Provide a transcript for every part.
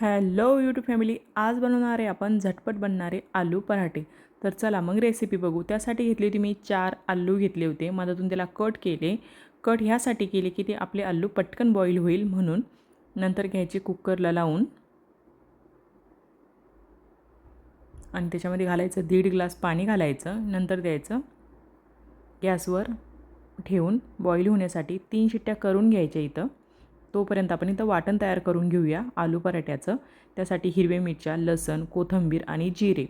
Hello YouTube family आज बनवणार आहे आपण झटपट बनणारे आलू पराठे. तर चला मग रेसिपी बघू. त्यासाठी घेतली होती मी चार आलू घेतले होते. मधातून त्याला कट केले. कट ह्यासाठी केले की ते आपले आलू पटकन बॉईल होईल म्हणून. नंतर घ्यायचे कुकरला लावून. आणि त्याच्यामध्ये घालायचं दीड ग्लास पाणी घालायचं. नंतर द्यायचं. गॅसवर ठेवून बॉईल होण्यासाठी तीन शिट्ट्या करून घ्यायच्या इथं. तोपर्यंत आपण इथं वाटण तयार करून घेऊया आलू पराठ्याचं. त्यासाठी हिरवे मिरच्या लसण कोथंबीर आणि जिरे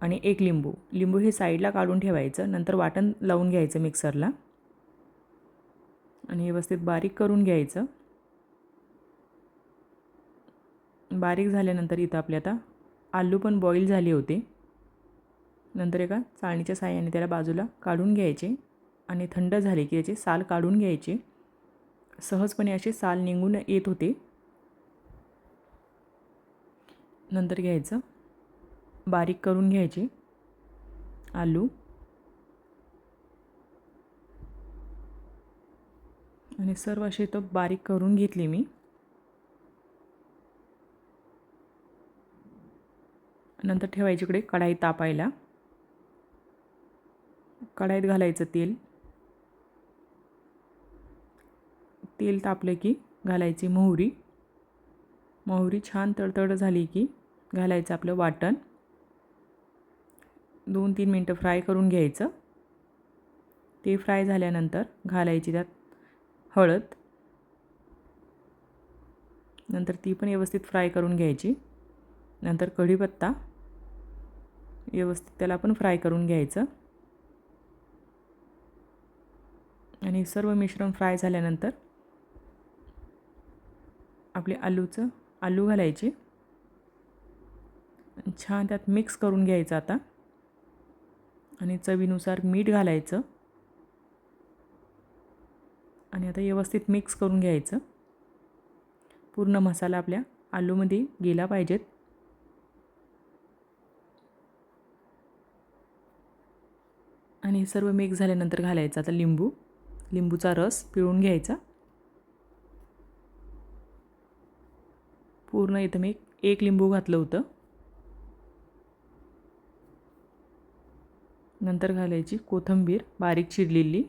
आणि एक लिंबू. लिंबू हे साईडला काढून ठेवायचं. नंतर वाटण लावून घ्यायचं मिक्सरला. आणि व्यवस्थित बारीक करून घ्यायचं. बारीक झाल्यानंतर इथं आपले आता आलू पण बॉईल झाले होते. नंतर एका चाळणीच्या साह्याने त्याला बाजूला काढून घ्यायचे. आणि थंड झाले की त्याचे साल काढून घ्यायचे. सहजपणे असे साल निघून येत होते. नंतर घ्यायचं. बारीक करून घ्यायचे. आलू. आणि सर्व असे तो बारीक करून घेतले मी. नंतर ठेवायची इकडे कढाई तापायला. कढाईत घालायचं तेल. तेल तापलं की घालायची मोहरी. मोहरी छान तडतड झाली की घालायचं आपलं वाटण. दोन तीन मिनटं फ्राय करून घ्यायचं. ते फ्राय झाल्यानंतर घालायची त्यात हळद. नंतर ती पण व्यवस्थित फ्राय करून घ्यायची. नंतर कढीपत्ता. व्यवस्थित त्याला पण फ्राय करून घ्यायचं. आणि सर्व मिश्रण फ्राय झाल्यानंतर आपले आलूचं आलू घालायचे. छान त्यात मिक्स करून घ्यायचं आता. आणि चवीनुसार मीठ घालायचं. आणि आता व्यवस्थित मिक्स करून घ्यायचं. पूर्ण मसाला आपल्या आलूमध्ये गेला पाहिजेत. आणि सर्व मिक्स झाल्यानंतर घालायचं आता लिंबू. लिंबूचा रस पिळून घ्यायचा. पूर्ण इथं मी एक लिंबू घातलं होतं. नंतर घालायची कोथिंबीर बारीक चिरलेली.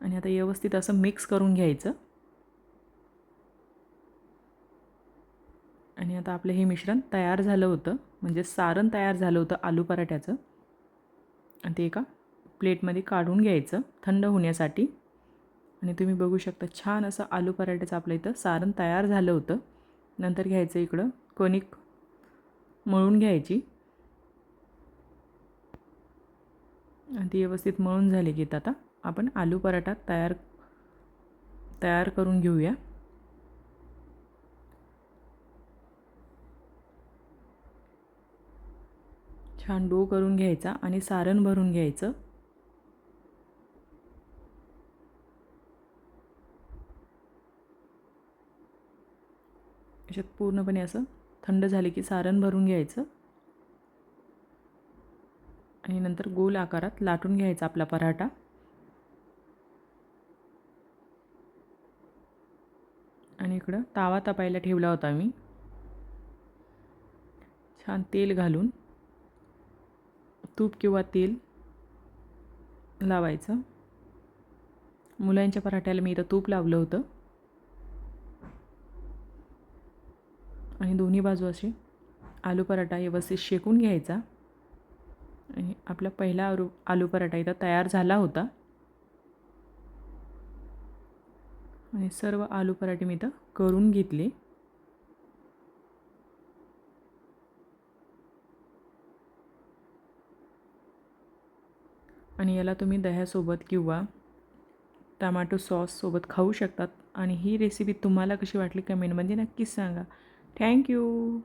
आणि आता व्यवस्थित असं मिक्स करून घ्यायचं. आणि आता आपलं हे मिश्रण तयार झालं होतं. म्हणजे सारण तयार झालं होतं आलू पराठ्याचं. आणि ते एका प्लेटमध्ये काढून घ्यायचं थंड होण्यासाठी. आणि तुम्ही बघू शकता छान असं आलू पराठ्याचं आपलं इथं सारण तयार झालं होतं. नंतर घ्यायचं इकडं कणिक मळून घ्यायची. आणि ती व्यवस्थित मळून झाली की आता आपण आलू पराठा तयार तयार करून घेऊया. छान डो करून घ्यायचा आणि सारण भरून घ्यायचं. याच्यात पूर्णपणे असं थंड झाले की सारण भरून घ्यायचं. आणि नंतर गोल आकारात लाटून घ्यायचा आपला पराठा. आणि इकडं तावा तापायला ठेवला होता मी. छान तेल घालून तूप किंवा तेल लावायचं. मुलांच्या पराठ्याला मी इथं तूप लावलं होतं. आणि दोन्ही बाजू असे आलू पराठा व्यवस्थित शेकून घ्यायचा. आणि आपला पहिला आलू आलू पराठा इथं तयार झाला होता. आणि सर्व आलू पराठे मी इथं करून घेतले. आणि याला तुम्ही दह्यासोबत किंवा टमाटो सॉससोबत खाऊ शकतात. आणि ही रेसिपी तुम्हाला कशी वाटली कमेंटमध्ये नक्कीच सांगा. Thank you.